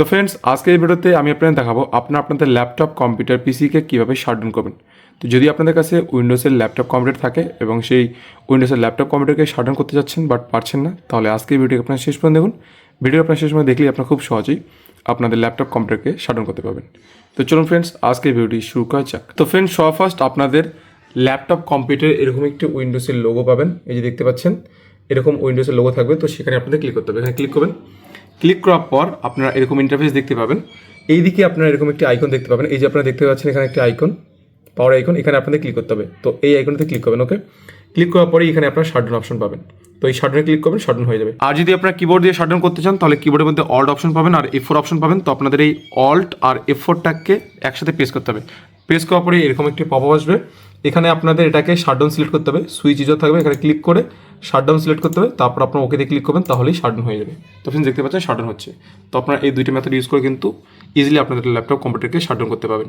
তো ফ্রেন্ডস আজকের ভিডিওতে আমি আপনাদের দেখাবো আপনার আপনাদের ল্যাপটপ কম্পিউটার পিসিকে কীভাবে শাটডাউন করবেন। তো যদি আপনাদের কাছে উইন্ডোজের ল্যাপটপ কম্পিউটার থাকে এবং সেই উইন্ডোজের ল্যাপটপ কম্পিউটারকে শাটডাউন করতে যাচ্ছেন বাট পারছেন না, তাহলে আজকে এই ভিডিও আপনার শেষ পর্যন্ত দেখুন। ভিডিও আপনার শেষ পর্যন্ত দেখলেই আপনার খুব সহজেই আপনাদের ল্যাপটপ কম্পিউটারকে শাটডাউন করতে পারবেন। তো চলুন ফ্রেন্ডস আজকে ভিডিওটি শুরু করা যাক। তো ফ্রেন্ডস সব ফার্স্ট আপনাদের ল্যাপটপ কম্পিউটার এরকম একটি উইন্ডোজের লোগো পাবেন। এই যে দেখতে পাচ্ছেন, এরকম উইন্ডোজের লোগো থাকবে, তো সেখানে আপনাদের ক্লিক করতে হবে। এখানে ক্লিক করবেন। ক্লিক করার পর আপনারা এরকম ইন্টারফেস দেখতে পাবেন। এইদিকে আপনারা এরকম একটি আইকন দেখতে পাবেন। এই যে আপনারা দেখতে পাচ্ছেন এখানে একটি আইকন পাওয়ার আইকন এখানে আপনাদের ক্লিক করতে হবে। তো এই আইকনতে ক্লিক করবেন ওকে ক্লিক করার পরে এখানে আপনারা শাটডাউন অপশন পাবেন। তো এই শাটডাউনে ক্লিক করবেন শাটডাউন হয়ে যাবে। আর যদি আপনারা কিবোর্ড দিয়ে শাটডাউন করতে চান, তাহলে কিবোর্ডের মধ্যে অল্ট অপশন পাবেন আর এফ ফোর অপশন পাবেন। তো আপনাদের এই অল্ট আর এফ ফোরটাকে একসাথে প্রেস করতে হবে। প্রেস করার পরে এরকম একটি পপ আসবে। এখানে আপনাদের এটাকে শাটডাউন সিলেক্ট করতে হবে। সুইচ ইজও থাকবে, এখানে ক্লিক করে শাটডাউন সিলেক্ট করতে হবে, তারপর আপনার ওকে দিয়ে ক্লিক করবেন, তাহলেই শাটডাউন হয়ে যাবে। তো ফ্রেন্ডস দেখতে পাচ্ছেন, শাটডাউন হচ্ছে। তো আপনারা এই দুইটা মেথড ইউজ করে কিন্তু ইজিলি আপনাদের ল্যাপটপ কম্পিউটারকে শাটডাউন করতে পারবেন।